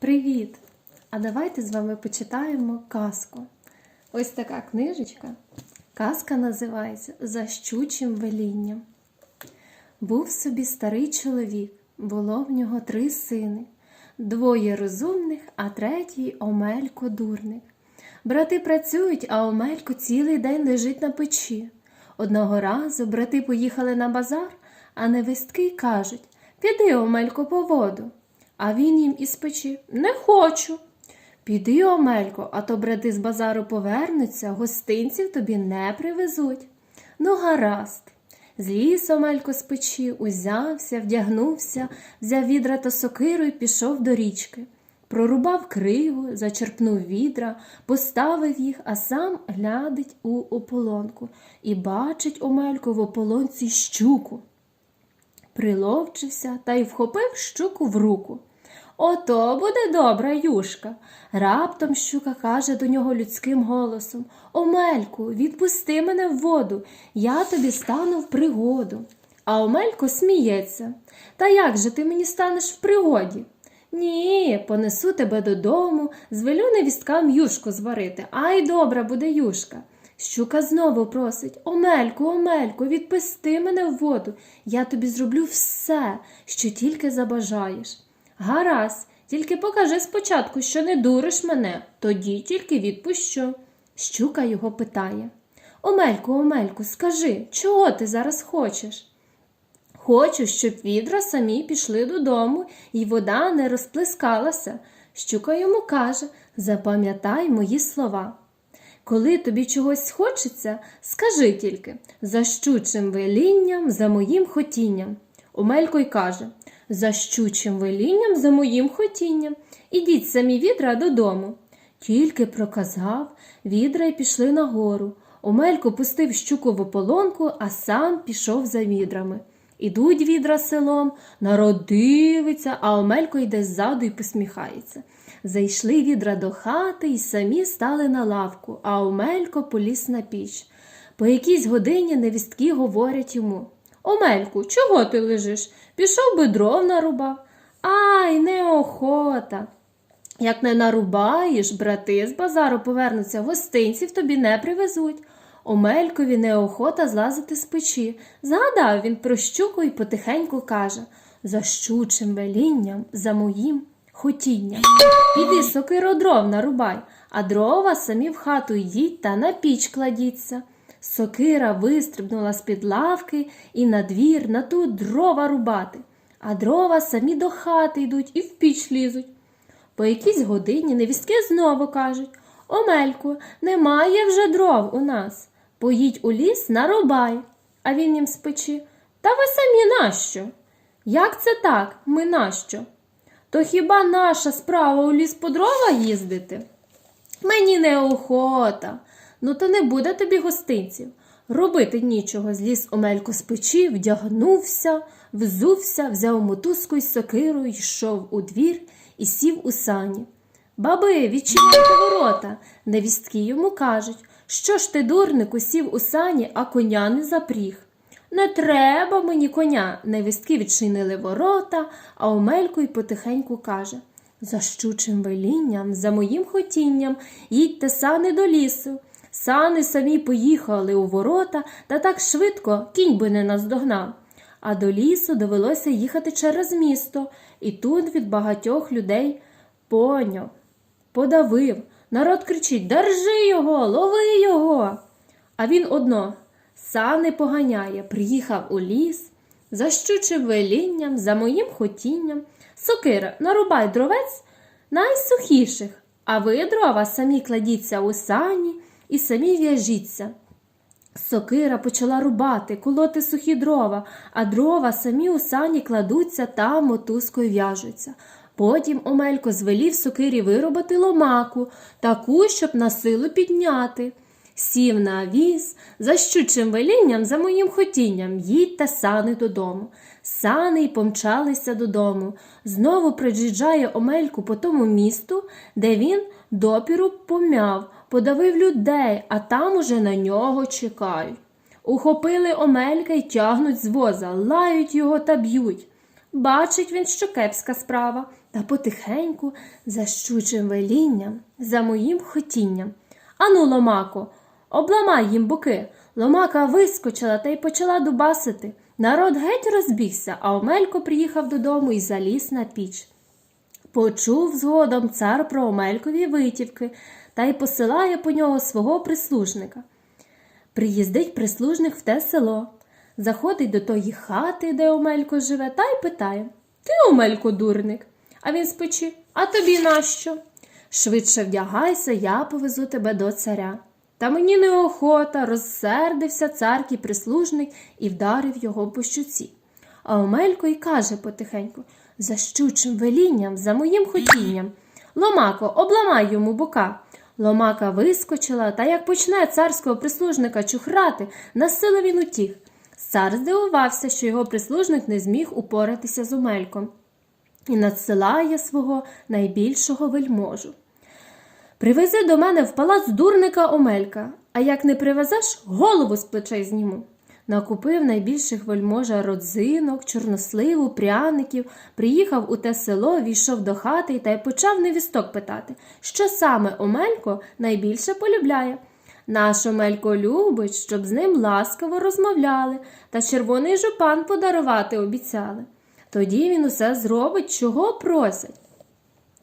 Привіт! А давайте з вами почитаємо казку. Ось така книжечка. Казка називається За щучим велінням. Був собі старий чоловік, було в нього три сини, двоє розумних, а третій Омелько дурник. Брати працюють, а Омелько цілий день лежить на печі. Одного разу брати поїхали на базар, а невестки кажуть Піди, Омелько, по воду. А він їм із печі не хочу. Піди, Омелько, а то брати з базару повернуться, гостинців тобі не привезуть. Ну, гаразд. Зліз Омелько з печі, узявся, вдягнувся, взяв відра та сокиру і пішов до річки. Прорубав криву, зачерпнув відра, поставив їх, а сам глядить у ополонку і бачить Омелько в ополонці щуку. Приловчився та й вхопив щуку в руку. Ото буде добра юшка. Раптом щука каже до нього людським голосом Омельку, відпусти мене в воду, я тобі стану в пригоду. А Омелько сміється. Та як же ти мені станеш в пригоді? Ні, понесу тебе додому, звелю невісткам юшку зварити. Ай, добра буде юшка. Щука знову просить Омельку, Омельку, відпусти мене в воду. Я тобі зроблю все, що тільки забажаєш. Гаразд, тільки покажи спочатку, що не дуриш мене, тоді тільки відпущу. Щука його питає. Омельку, Омельку, скажи, чого ти зараз хочеш? Хочу, щоб відра самі пішли додому, і вода не розплескалася. Щука йому каже Запам'ятай мої слова. Коли тобі чогось хочеться, скажи тільки за щучим велінням, за моїм хотінням. Омелько й каже за щучим велінням, за моїм хотінням. Ідіть самі відра додому. Тільки проказав, відра й пішли нагору. Омелько пустив щуку в ополонку, а сам пішов за відрами. Ідуть відра селом, народ дивиться, а Омелько йде ззаду і посміхається. Зайшли відра до хати і самі стали на лавку, а Омелько поліз на піч. По якійсь годині невістки говорять йому Омельку, чого ти лежиш? Пішов би дров нарубав. Ай, неохота. Як не нарубаєш, брати з базару повернуться, гостинців тобі не привезуть. Омелькові неохота злазити з печі. Згадав він про щуку і потихеньку каже за щучим велінням, за моїм хотінням. Піди сокиро дров нарубай, а дрова самі в хату йдіть та на піч кладіться. Сокира вистрибнула з-під лавки і на двір на ту дрова рубати, а дрова самі до хати йдуть і в піч лізуть. По якійсь годині невістки знову кажуть Омельку, немає вже дров у нас. Поїдь у ліс нарубай. А він їм з печі. Та ви самі нащо? Як це так? Ми нащо? То хіба наша справа у ліс по дрова їздити? Мені неохота. Ну, то не буде тобі гостинців. Робити нічого, зліз Омелько з печі, вдягнувся, взувся, взяв мотузку й сокиру, йшов у двір і сів у сані. Баби, відчиняйте ворота. Невістки йому кажуть, що ж ти, дурнику, сів у сані, а коня не запріг. Не треба мені коня. Невістки відчинили ворота, а Омелько й потихеньку каже За щучим велінням, за моїм хотінням, їдьте сани до лісу. Сани самі поїхали у ворота та так швидко кінь би не наздогнав. А до лісу довелося їхати через місто, і тут від багатьох людей поняв, подавив. Народ кричить Держи його, лови його. А він одно сани поганяє, приїхав у ліс, за щучим велінням, за моїм хотінням. Сокира, нарубай дровець найсухіших, а ви дрова самі кладіться у сані і самі в'яжіться. Сокира почала рубати, колоти сухі дрова, а дрова самі у сані кладуться та мотузкою в'яжуться. Потім Омелько звелів сокирі виробити ломаку, таку, щоб на силу підняти. Сів на віз, за щучим велінням, за моїм хотінням, їдьте сани додому. Сани й помчалися додому. Знову приїжджає Омельку по тому місту, де він допіру помяв, подавив людей, а там уже на нього чекають. Ухопили Омелька й тягнуть з воза, лають його та б'ють. Бачить він, що кепська справа, та потихеньку, за щучим велінням, за моїм хотінням. Ану, ломако, обламай їм боки. Ломака вискочила та й почала дубасити. Народ геть розбігся, а Омелько приїхав додому і заліз на піч. Почув згодом цар про Омелькові витівки та й посилає по нього свого прислужника. Приїздить прислужник в те село, заходить до тої хати, де Омелько живе, та й питає Ти, Омелько, дурник? А він з печі, а тобі нащо? Швидше вдягайся, я повезу тебе до царя. Та мені неохота, розсердився царкий прислужник і вдарив його по щуці. А Омелько й каже потихеньку за щучим велінням, за моїм хотінням. Ломако, обламай йому бока. Ломака вискочила, та як почне царського прислужника чухрати, насилу він утік. Цар здивувався, що його прислужник не зміг упоратися з Омельком і надсилає свого найбільшого вельможу. Привези до мене в палац дурника Омелька, а як не привезеш, голову з плечей зніму. Накупив найбільших вельможа родзинок, чорносливу, пряників, приїхав у те село, війшов до хати та й почав невісток питати, що саме Омелько найбільше полюбляє. Наш Омелько любить, щоб з ним ласкаво розмовляли, та червоний жупан подарувати обіцяли. Тоді він усе зробить, чого просять.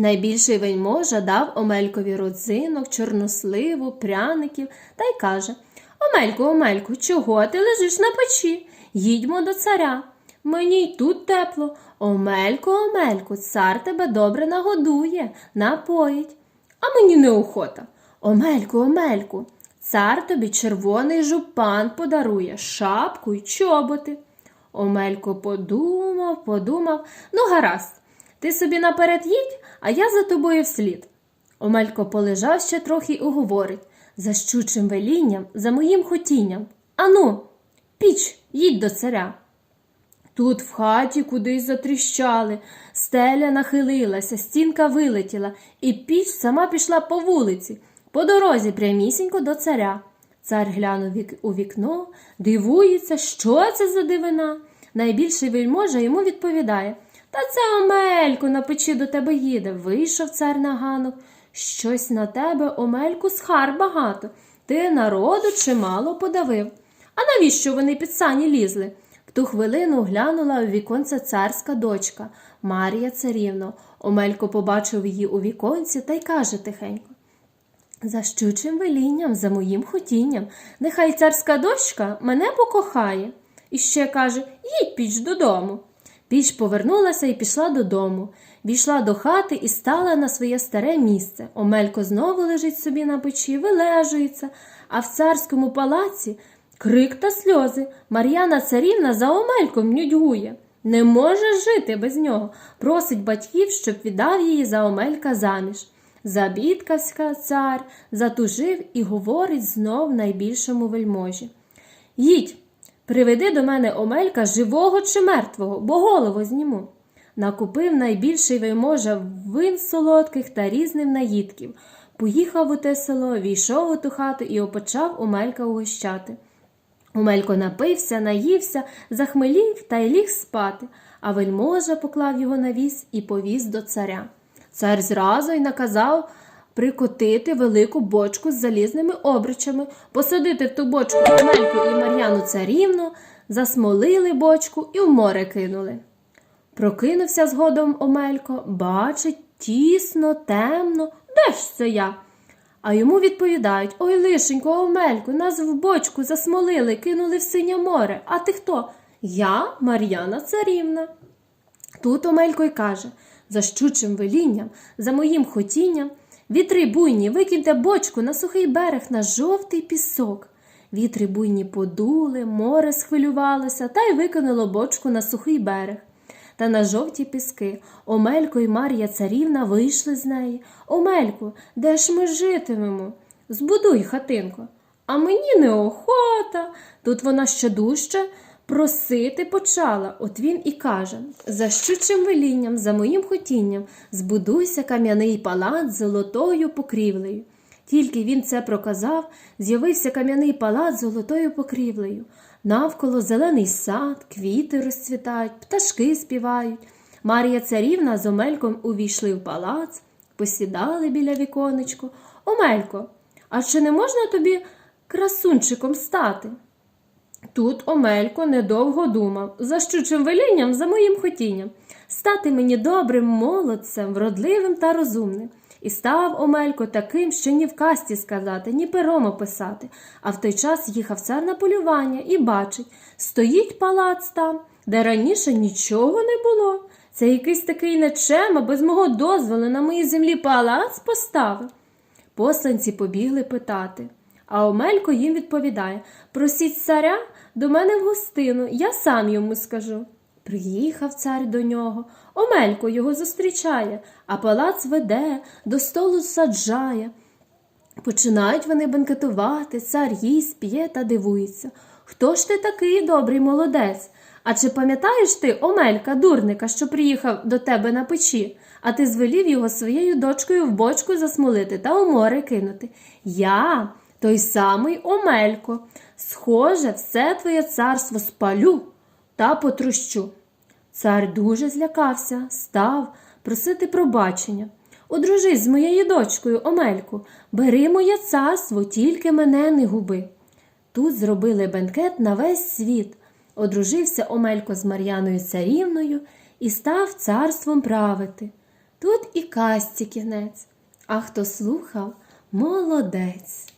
Найбільший вельможа дав Омелькові родзинок, чорносливу, пряників та й каже Омельку, Омельку, чого ти лежиш на печі? Їдьмо до царя. Мені й тут тепло. Омельку, Омельку, цар тебе добре нагодує, напоїть. А мені неохота. Омельку, Омельку, цар тобі червоний жупан подарує, шапку й чоботи. Омелько подумав, подумав, ну гаразд, ти собі наперед їдь, а я за тобою вслід. Омелько полежав ще трохи і говорить за щучим велінням, за моїм хотінням. Ану, піч, їдь до царя. Тут в хаті кудись затріщали, стеля нахилилася, стінка вилетіла, і піч сама пішла по вулиці, по дорозі прямісінько до царя. Цар глянув у вікно, дивується, що це за дивина. Найбільший вельможа йому відповідає Та це Омелько на печі до тебе їде. Вийшов цар на ганок. Щось на тебе, Омельку, схар багато. Ти народу чимало подавив. А навіщо вони під сані лізли? В ту хвилину глянула у віконце царська дочка Марія царівна. Омелько побачив її у віконці та й каже тихенько. За щучим велінням, за моїм хотінням, нехай царська дочка мене покохає. І ще каже їдь піч додому. Піч повернулася і пішла додому. Війшла до хати і стала на своє старе місце. Омелько знову лежить собі на печі, вилежується, а в царському палаці крик та сльози. Мар'яна царівна за Омельком нудьгує. Не може жити без нього. Просить батьків, щоб віддав її за Омелька заміж. Забідкався цар, затужив і говорить знов найбільшому вельможі. Їдь, приведи до мене Омелька живого чи мертвого, бо голову зніму. Накупив найбільший вельможа вин солодких та різних наїдків. Поїхав у те село, війшов у ту хату і опочав Омелька угощати. Омелько напився, наївся, захмелів та й ліг спати, а вельможа поклав його на віз і повіз до царя. Цар зразу й наказав прикотити велику бочку з залізними обручами, посадити в ту бочку Омельку і Мар'яну царівну, засмолили бочку і в море кинули. Прокинувся згодом Омелько, бачить тісно, темно, де ж це я? А йому відповідають Ой, лишенько, Омельку, нас в бочку засмолили, кинули в синє море. А ти хто? Я Мар'яна царівна. Тут Омелько й каже за щучим велінням, за моїм хотінням, вітри буйні, викиньте бочку на сухий берег на жовтий пісок. Вітри буйні подули, море схвилювалося та й викинуло бочку на сухий берег. Та на жовті піски Омелько і Мар'я царівна вийшли з неї. Омельку, де ж ми житимемо? Збудуй хатинку. А мені неохота. Тут вона ще дужче просити почала. От він і каже за щучим велінням, за моїм хотінням, збудуйся кам'яний палац з золотою покрівлею. Тільки він це проказав, з'явився кам'яний палац з золотою покрівлею. Навколо зелений сад, квіти розцвітають, пташки співають. Марія царівна з Омельком увійшли в палац, посідали біля віконечко. Омелько, а чи не можна тобі красунчиком стати? Тут Омелько недовго думав, за щучим велінням, за моїм хотінням, стати мені добрим молодцем, вродливим та розумним. І став Омелько таким, що ні в касті сказати, ні пером описати. А в той час їхав цар на полювання і бачить, стоїть палац там, де раніше нічого не було. Це якийсь такий нечема, без мого дозволу на моїй землі палац поставив. Посланці побігли питати. А Омелько їм відповідає Просіть царя до мене в гостину, я сам йому скажу. Приїхав цар до нього, Омелько його зустрічає, а палац веде, до столу саджає. Починають вони бенкетувати, цар їсть, п'є та дивується. Хто ж ти такий добрий молодець? А чи пам'ятаєш ти Омелька, дурника, що приїхав до тебе на печі, а ти звелів його своєю дочкою в бочку засмолити та у море кинути? Я, той самий Омелько, схоже, все твоє царство спалю та потрущу. Цар дуже злякався, став просити пробачення. Одружись з моєю дочкою, Омельку, бери моє царство, тільки мене не губи. Тут зробили бенкет на весь світ. Одружився Омелько з Мар'яною царівною і став царством правити. Тут і касті кінець. А хто слухав, молодець.